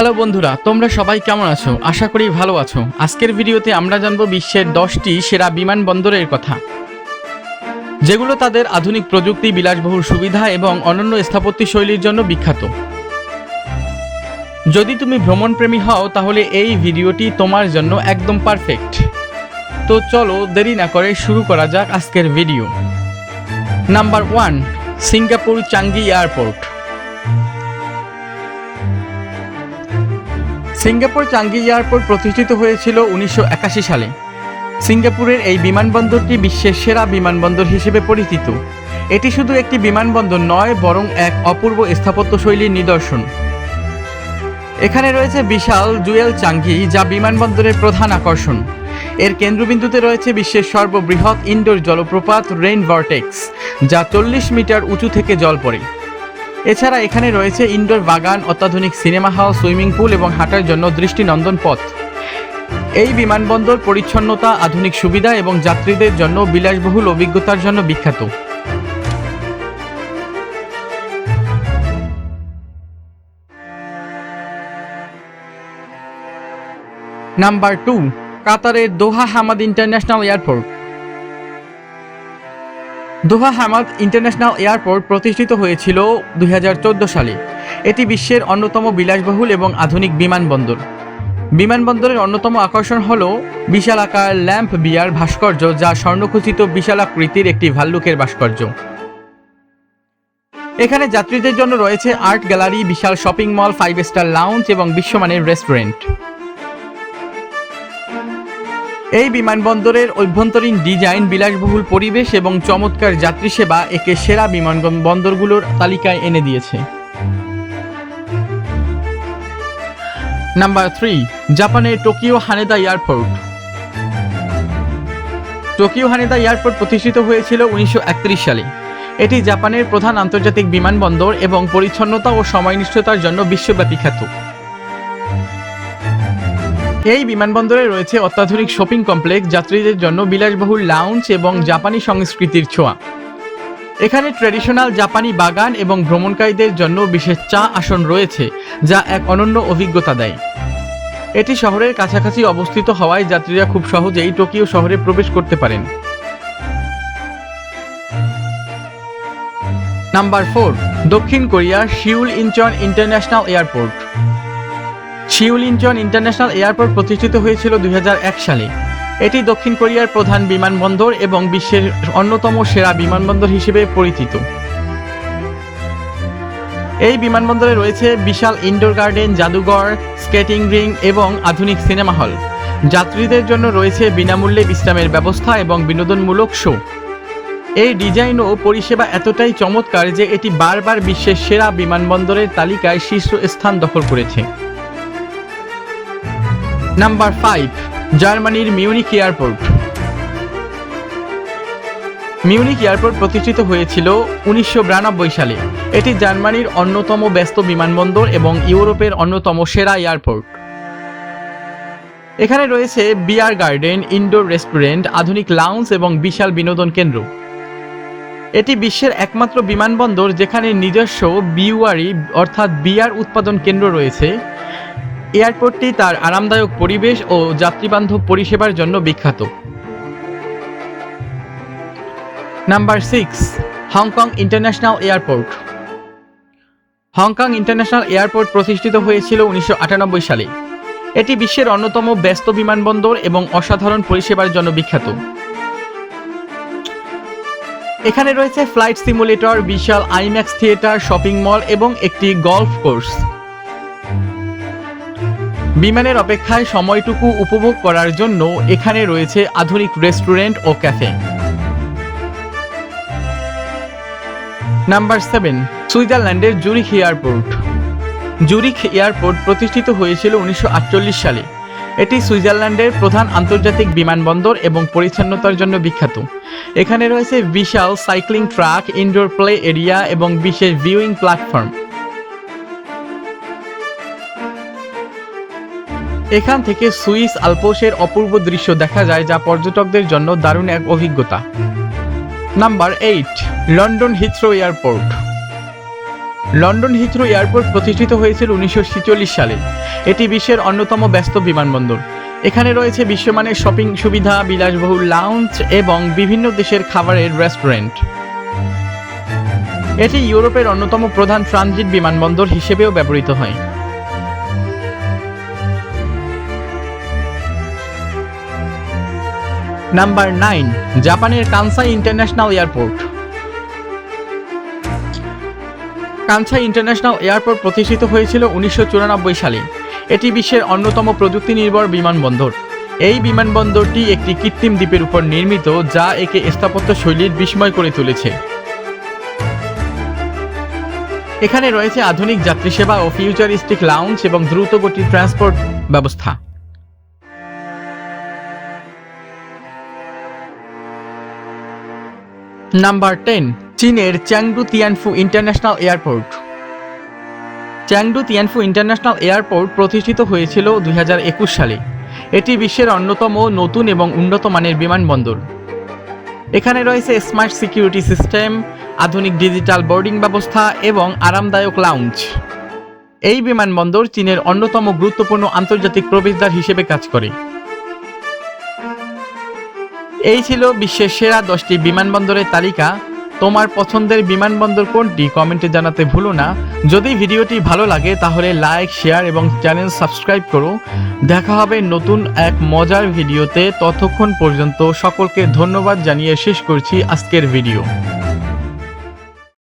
Hello বন্ধুরা, তোমরা সবাই কেমন আছো? আশা করি ভালো আছো। আজকের ভিডিওতে আমরা জানব বিশ্বের দশটি সেরা বিমানবন্দরের কথা। যেগুলো তাদের আধুনিক প্রযুক্তি, বিলাসবহুল সুবিধা এবং অনন্য স্থাপত্য শৈলীর জন্য বিখ্যাত। যদি তুমি ভ্রমণপ্রেমী হও, তাহলে এই ভিডিওটি তোমার জন্য একদম পারফেক্ট। তো চলো, দেরি না করে শুরু করা যাক আজকের video. Number one Singapore Changi airport. Singapore Changi airport প্রতিষ্ঠিত হয়েছিল উনিশশো একাশি সালে। সিঙ্গাপুরের এই বিমানবন্দরটি বিশ্বের সেরা বিমানবন্দর হিসেবে পরিচিত। এটি শুধু একটি বিমানবন্দর নয়, বরং এক অপূর্ব স্থাপত্যশৈলীর নিদর্শন। এখানে রয়েছে বিশাল জুয়েল চাঙ্গি, যা বিমানবন্দরের প্রধান আকর্ষণ। এর কেন্দ্রবিন্দুতে রয়েছে বিশ্বের সর্ববৃহৎ ইনডোর জলপ্রপাত রেইন ভর্টেক্স যা চল্লিশ মিটার উঁচু থেকে জল পড়ে। এছাড়া এখানে রয়েছে ইনডোর বাগান, অত্যাধুনিক সিনেমা হল সুইমিং পুল এবং হাঁটার জন্য দৃষ্টিনন্দন পথ। এই বিমানবন্দর পরিচ্ছন্নতা, আধুনিক সুবিধা এবং যাত্রীদের জন্য বিলাসবহুল অভিজ্ঞতার জন্য বিখ্যাত। নাম্বার টু কাতারের Doha Hamad international airport. Doha Hamad international airport প্রতিষ্ঠিত হয়েছিল দুই হাজার চৌদ্দ সালে। এটি বিশ্বের অন্যতম বিলাসবহুল এবং আধুনিক বিমানবন্দর। বিমানবন্দরের অন্যতম আকর্ষণ হল বিশালাকার ল্যাম্প বিয়ার ভাস্কর্য, যা স্বর্ণখচিত বিশালাকৃতির একটি ভাল্লুকের ভাস্কর্য। এখানে যাত্রীদের জন্য রয়েছে আর্ট গ্যালারি, বিশাল shopping mall, five star lounge এবং বিশ্বমানের রেস্টুরেন্ট। এই বিমানবন্দরের অভ্যন্তরীণ ডিজাইন, বিলাসবহুল পরিবেশ এবং চমৎকার যাত্রী সেবা একে সেরা বিমানবন্দরগুলোর তালিকায় এনে দিয়েছে। নাম্বার থ্রি, জাপানের Tokyo Haneda airport. Tokyo Haneda airport প্রতিষ্ঠিত হয়েছিল উনিশশো একত্রিশ সালে। এটি জাপানের প্রধান আন্তর্জাতিক বিমানবন্দর এবং পরিচ্ছন্নতা ও সময়নিষ্ঠতার জন্য বিশ্বব্যাপী খ্যাত। এই বিমানবন্দরে রয়েছে অত্যাধুনিক শপিং কমপ্লেক্স, যাত্রীদের জন্য বিলাসবহুল লাউঞ্জ এবং জাপানি সংস্কৃতির ছোঁয়া। এখানে ট্র্যাডিশনাল জাপানি বাগান এবং ভ্রমণকারীদের জন্য বিশেষ চা আসন রয়েছে, যা এক অনন্য অভিজ্ঞতা দেয়। এটি শহরের কাছাকাছি অবস্থিত হওয়ায় যাত্রীরা খুব সহজেই টোকিও শহরে প্রবেশ করতে পারেন। নাম্বার ফোর দক্ষিণ কোরিয়ার Seoul Incheon international airport. Seoul Incheon international airport প্রতিষ্ঠিত হয়েছিল দু হাজার এক সালে। এটি দক্ষিণ কোরিয়ার প্রধান বিমানবন্দর এবং বিশ্বের অন্যতম সেরা বিমানবন্দর হিসেবে পরিচিত। এই বিমানবন্দরে রয়েছে বিশাল ইনডোর গার্ডেন, জাদুঘর, স্কেটিং রিং এবং আধুনিক সিনেমা হল। যাত্রীদের জন্য রয়েছে বিনামূল্যে বিশ্রামের ব্যবস্থা এবং বিনোদনমূলক শো। এই ডিজাইন ও পরিষেবা এতটাই চমৎকার যে এটি বারবার বিশ্বের সেরা বিমানবন্দরের তালিকায় শীর্ষ স্থান দখল করেছে। নাম্বার ফাইভ জার্মানির মিউনিক এয়ারপোর্ট মিউনিক এয়ারপোর্ট প্রতিষ্ঠিত হয়েছিল উনিশশো বিরানব্বই সালে। এটি জার্মানির অন্যতম ব্যস্ত বিমানবন্দর এবং ইউরোপের অন্যতম সেরা এয়ারপোর্ট। এখানে রয়েছে বিয়ার গার্ডেন, ইনডোর রেস্টুরেন্ট, আধুনিক লাউঞ্জ এবং বিশাল বিনোদন কেন্দ্র। এটি বিশ্বের একমাত্র বিমানবন্দর যেখানে নিজস্ব বিউয়ারি অর্থাৎ বিয়ার উৎপাদন কেন্দ্র রয়েছে। এয়ারপোর্টটি তার আরামদায়ক পরিবেশ ও যাত্রীবান্ধব পরিষেবার জন্য বিখ্যাত। Number six, Hong Kong international airport. Hong Kong international airport প্রতিষ্ঠিত হয়েছিল উনিশশো আটানব্বই সালে। এটি বিশ্বের অন্যতম ব্যস্ত বিমানবন্দর এবং অসাধারণ পরিষেবার জন্য বিখ্যাত। এখানে রয়েছে ফ্লাইট সিমুলেটর, বিশাল আইম্যাক্স থিয়েটার, শপিং মল এবং একটি গলফ কোর্স। বিমানের অপেক্ষায় সময়টুকু উপভোগ করার জন্য এখানে রয়েছে আধুনিক রেস্টুরেন্ট ও ক্যাফে। নাম্বার সেভেন, সুইজারল্যান্ডের জুরিখ এয়ারপোর্ট। জুরিখ এয়ারপোর্ট প্রতিষ্ঠিত হয়েছিল উনিশশো আটচল্লিশ সালে। এটি সুইজারল্যান্ডের প্রধান আন্তর্জাতিক বিমানবন্দর এবং পরিচ্ছন্নতার জন্য বিখ্যাত। এখানে রয়েছে বিশাল cycling track, indoor play area এবং বিশেষ ভিউইং প্ল্যাটফর্ম। এখান থেকে সুইস আলপোসের অপূর্ব দৃশ্য দেখা যায় যা পর্যটকদের জন্য দারুণ এক অভিজ্ঞতা। Number eight, London Heathrow airport. London Heathrow airport প্রতিষ্ঠিত হয়েছিল উনিশশো ছেচল্লিশ সালে। এটি বিশ্বের অন্যতম ব্যস্ত বিমানবন্দর। এখানে রয়েছে বিশ্বমানের শপিং সুবিধা, বিলাসবহুল লাউঞ্জ এবং বিভিন্ন দেশের খাবারের রেস্টুরেন্ট। এটি ইউরোপের অন্যতম প্রধান ট্রানজিট বিমানবন্দর হিসেবেও ব্যবহৃত হয়। নাম্বার নাইন জাপানের Kansai international airport Kansai international airport প্রতিষ্ঠিত হয়েছিল উনিশশো চুরানব্বই সালে। এটি বিশ্বের অন্যতম প্রযুক্তি নির্ভর বিমানবন্দর। এই বিমানবন্দরটি একটি কৃত্রিম দ্বীপের উপর নির্মিত, যা একে স্থাপত্য শৈলীর বিস্ময় করে তুলেছে। এখানে রয়েছে আধুনিক যাত্রী সেবা ও ফিউচারিস্টিক লাউঞ্জ এবং দ্রুতগতির ট্রান্সপোর্ট ব্যবস্থা। নাম্বার টেন চীনের Chengdu Tianfu international airport Chengdu Tianfu international airport প্রতিষ্ঠিত হয়েছিল দুই হাজার একুশ সালে। এটি বিশ্বের অন্যতম নতুন এবং উন্নত মানের বিমানবন্দর। এখানে রয়েছে স্মার্ট সিকিউরিটি সিস্টেম, আধুনিক ডিজিটাল বোর্ডিং ব্যবস্থা এবং আরামদায়ক লাউঞ্জ। এই বিমানবন্দর চীনের অন্যতম গুরুত্বপূর্ণ আন্তর্জাতিক প্রবেশদ্বার হিসেবে কাজ করে। এই ছিল বিশ্বের সেরা দশটি বিমানবন্দরের তালিকা। তোমার পছন্দের বিমানবন্দর কোনটি? কমেন্টে জানাতে ভুলো না। যদি ভিডিওটি ভালো লাগে, তাহলে লাইক, শেয়ার এবং চ্যানেল সাবস্ক্রাইব করো। দেখা হবে নতুন এক মজার ভিডিওতে। ততক্ষণ পর্যন্ত সকলকে ধন্যবাদ জানিয়ে শেষ করছি আজকের ভিডিও।